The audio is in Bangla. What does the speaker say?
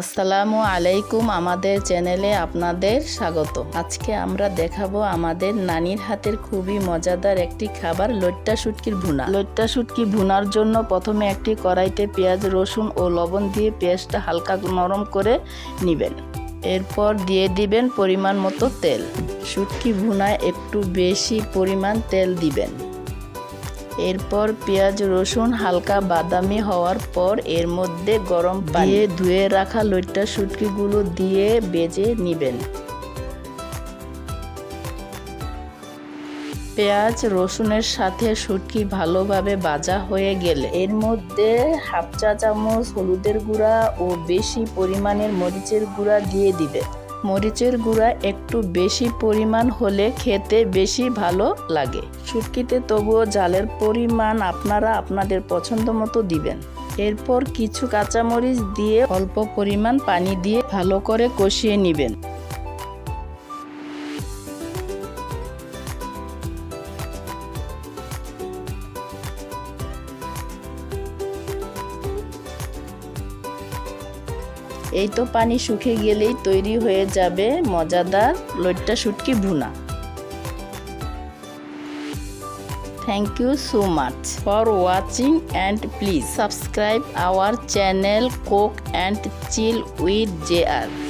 আসসালামু আলাইকুম আমাদের চ্যানেলে আপনাদের স্বাগত। আজকে আমরা দেখাবো আমাদের নানির হাতের খুবই মজাদার একটি খাবার লইট্টা শুটকির ভুনা। লইট্টা শুটকি ভুনার জন্য প্রথমে একটি কড়াইতে পেঁয়াজ, রসুন ও লবণ দিয়ে পেঁয়াজটা হালকা নরম করে নেবেন। এরপর দিয়ে দিবেন পরিমাণ মতো তেল। শুটকি ভুনায় একটু বেশি পরিমাণ তেল দিবেন। এরপর পেঁয়াজ, রসুন, হালকা বাদামি হওয়ার পর এর মধ্যে গরম পানি ধুয়ে রাখা লইট্টা শুটকিগুলো দিয়ে বেজে নেবেন। পেঁয়াজ, রসুনের সাথে শুটকি ভালোভাবে ভাজা হয়ে গেলে এর মধ্যে হাফ চা চামচ হলুদের গুঁড়া ও বেশি পরিমাণের মরিচের গুঁড়া দিয়ে দিবে মরিচের গুঁড়া একটু বেশি পরিমাণ হলে খেতে বেশি ভালো লাগে। শুটকিতে তবুও জালের পরিমাণ আপনারা আপনাদের পছন্দ মতো দিবেন। এরপর কিছু কাঁচামরিচ দিয়ে অল্প পরিমাণ পানি দিয়ে ভালো করে কষিয়ে নেবেন। এই তো পানি শুকে গেলেই তৈরি হয়ে যাবে মজাদার লইট্টা শুটকি ভুনা। Thank you so much for watching and please subscribe our channel cook and chill with J R